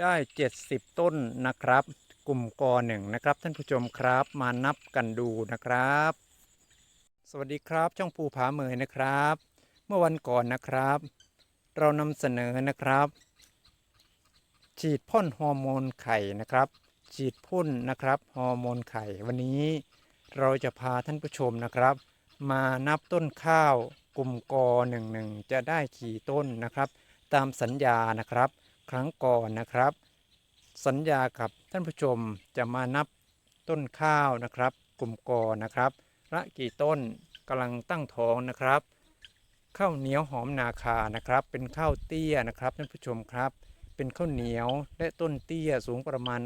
ได้ 70 ต้นนะครับ กลุ่มกอหนึ่งนะครับ ท่านผู้ชมครับมานับกันดูนะครับ สวัสดีครับ ช่องภูผาเมยนะครับ เมื่อวันก่อนนะครับ เรานำเสนอนะครับ ฉีดพ่นฮอร์โมนไข่นะครับ ฉีดพ่นนะครับฮอร์โมนไข่ วันนี้เราจะพาท่านผู้ชมนะครับ มานับต้นข้าวกลุ่มกอหนึ่งหนึ่งจะได้กี่ต้นนะครับ ตามสัญญานะครับ ครั้งก่อนนะครับ สัญญากับท่านผู้ชมจะมานับต้นข้าวนะครับ กลุ่มกอนะครับละกี่ต้นกำลังตั้งท้องนะครับข้าวเหนียวหอมนาคานะครับ เป็นข้าวเตี้ยนะครับท่านผู้ชมครับ เป็นข้าวเหนียวและต้นเตี้ยสูงประมาณ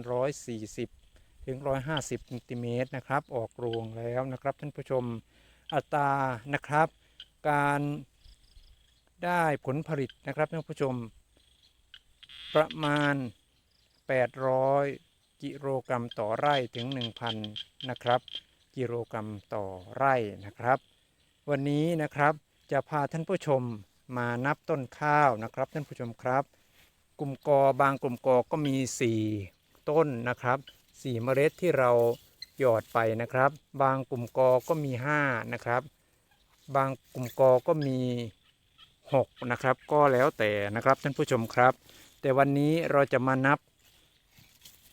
140 ถึง 150ซนติเมตรนะครับ ออกรวงแล้วนะครับท่านผู้ชมอัตรานะครับ การได้ผลผลิตนะครับท่านผู้ชม ประมาณ 800 กิโลกรัมต่อไร่ถึง 1,000 นะครับ กิโลกรัมต่อไร่นะครับ วันนี้นะครับจะพาท่านผู้ชมมานับต้นข้าวนะครับ ท่านผู้ชมครับ กลุ่มกอบางกลุ่มกอก็มี 4 ต้นนะครับ 4 เมล็ดที่เราหยอดไปนะครับ บางกลุ่มกอก็มี 5 นะครับ บางกลุ่มกอก็มี 6 นะครับ ก็แล้วแต่นะครับท่านผู้ชมครับ แต่วันนี้เราจะมานับ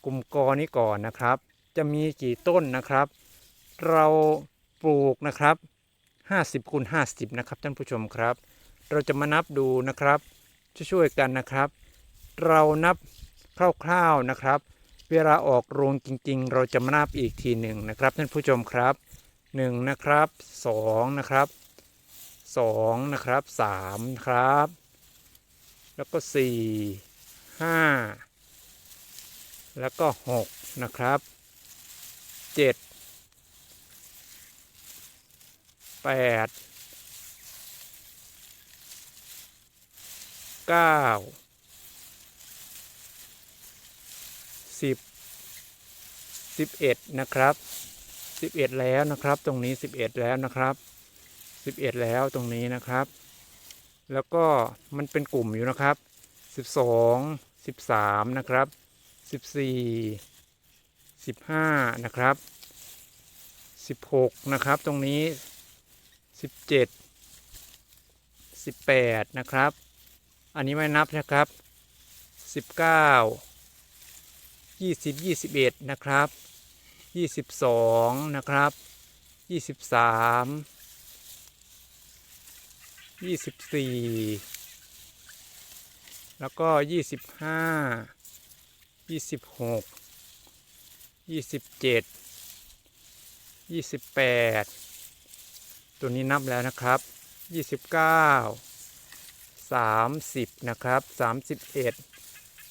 กลุ่มกอนี้ก่อนนะครับ จะมีกี่ต้นนะครับ เราปลูกนะครับ 50คูณ50 นะครับท่านผู้ชมครับ เราจะมานับดูนะครับช่วยๆกันนะครับ เรานับคร่าวๆนะครับ เวลาออกรวงจริง ๆ เราจะมานับอีกทีหนึ่งนะครับท่านผู้ชมครับ 1 นะครับ 2 นะครับ 2 นะครับ 3 ครับ แล้วก็ 4 5แล้วก็6นะครับ7 8 9สิบสิบเอ็ดนะครับสิบเอ็ดแล้วนะครับ ตรงนี้สิบเอ็ดแล้วนะครับสิบเอ็ดแล้วตรงนี้นะครับ แล้วก็มันเป็นกลุ่มอยู่นะครับสิบสอง สิบสามนะครับสิบสี่สิบห้านะครับสิบหกนะครับ ตรงนี้สิบเจ็ดสิบแปดนะครับ อันนี้ไม่นับนะครับสิบเก้ายี่สิบยี่สิบเอ็ดนะครับยี่สิบสองนะครับยี่สิบสามยี่สิบสี่ แล้วก็ยี่สิบห้ายี่สิบหกยี่สิบเจ็ดยี่สิบแปดตัวนี้นับแล้วนะครับยี่สิบเก้าสามสิบนะครับสามสิบเอ็ด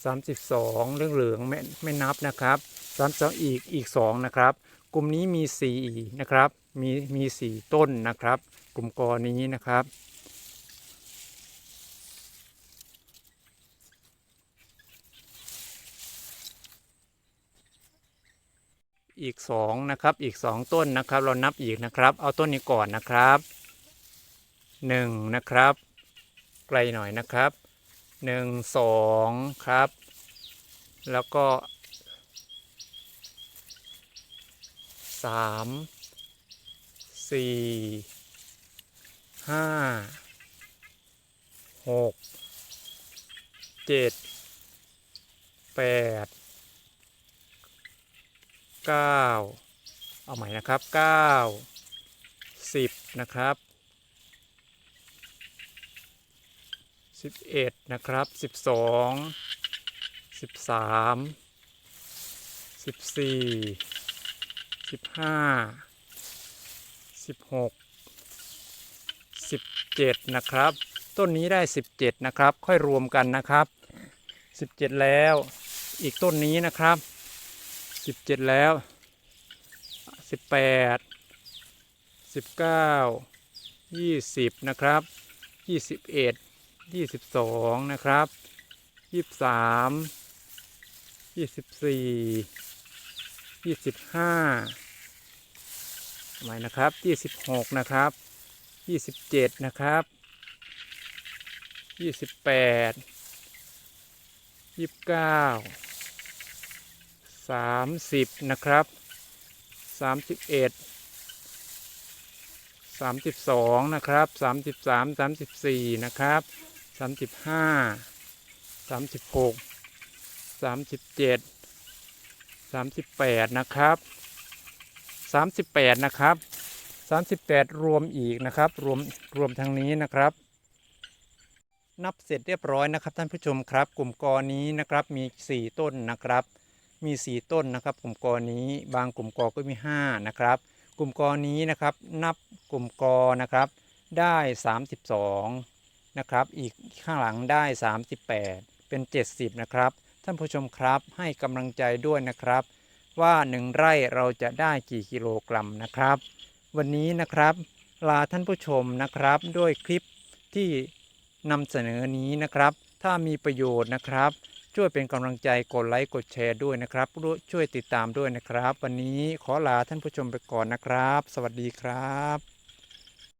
32เรื่องเหลืองไม่ไม่นับนะครับ32อีกอีก2นะครับ กลุ่มนี้มี4นะครับ มีมี4ต้นนะครับ กลุ่มกอนี้นะครับ อีก2นะครับอีก 2 ต้นนะครับ เรานับอีกนะครับ เอาต้นนี้ก่อนนะครับ1นะครับ ไกลหน่อยนะครับหนึ่งสองครับ แล้วก็สามสี่ห้า หกเจ็ดแปดเก้าเอาใหม่นะครับเก้าสิบนะครับสิบเอ็ดนะครับสิบสองสิบสามสิบสี่สิบห้าสิบหกสิบเจ็ดนะครับต้นนี้ได้สิบเจ็ดนะครับค่อยรวมกันนะครับสิบเจ็ดแล้วอีกต้นนี้นะครับ สิบเจ็ดแล้วสิบแปดสิบเก้ายี่สิบนะครับยี่สิบเอ็ดยี่สิบสองนะครับยี่สิบสามยี่สิบสี่ยี่สิบห้าทำไมนะครับยี่สิบหกนะครับยี่สิบเจ็ดนะครับยี่สิบแปดยี่สิบเก้า สามสิบนะครับสามสิบเอ็ดสามสิบสองนะครับสามสิบสามสามสิบสี่นะครับสามสิบห้าสามสิบหกสามสิบเจ็ดสามสิบแปดนะครับสามสิบแปดนะครับสามสิบแปดรวมอีกนะครับรวมรวมทางนี้นะครับ นับเสร็จเรียบร้อยนะครับท่านผู้ชมครับ กลุ่มกอนี้นะครับมี4ต้นนะครับ มี 4 ต้นนะครับ กลุ่มกอนี้ บางกลุ่มกอก็มี 5 นะครับ กลุ่มกอนี้นะครับ นับกลุ่มกอนะครับ ได้ 32 นะครับ อีกข้างหลังได้ 38 เป็น 70 นะครับ ท่านผู้ชมครับให้กำลังใจด้วยนะครับ ว่า 1 ไร่เราจะได้กี่กิโลกรัมนะครับ วันนี้นะครับ ลาท่านผู้ชมนะครับด้วยคลิปที่ นำเสนอนี้นะครับ ถ้ามีประโยชน์นะครับ ช่วยเป็นกำลังใจกดไลค์กดแชร์ด้วยนะครับ ช่วยติดตามด้วยนะครับ วันนี้ขอลาท่านผู้ชมไปก่อนนะครับ สวัสดีครับ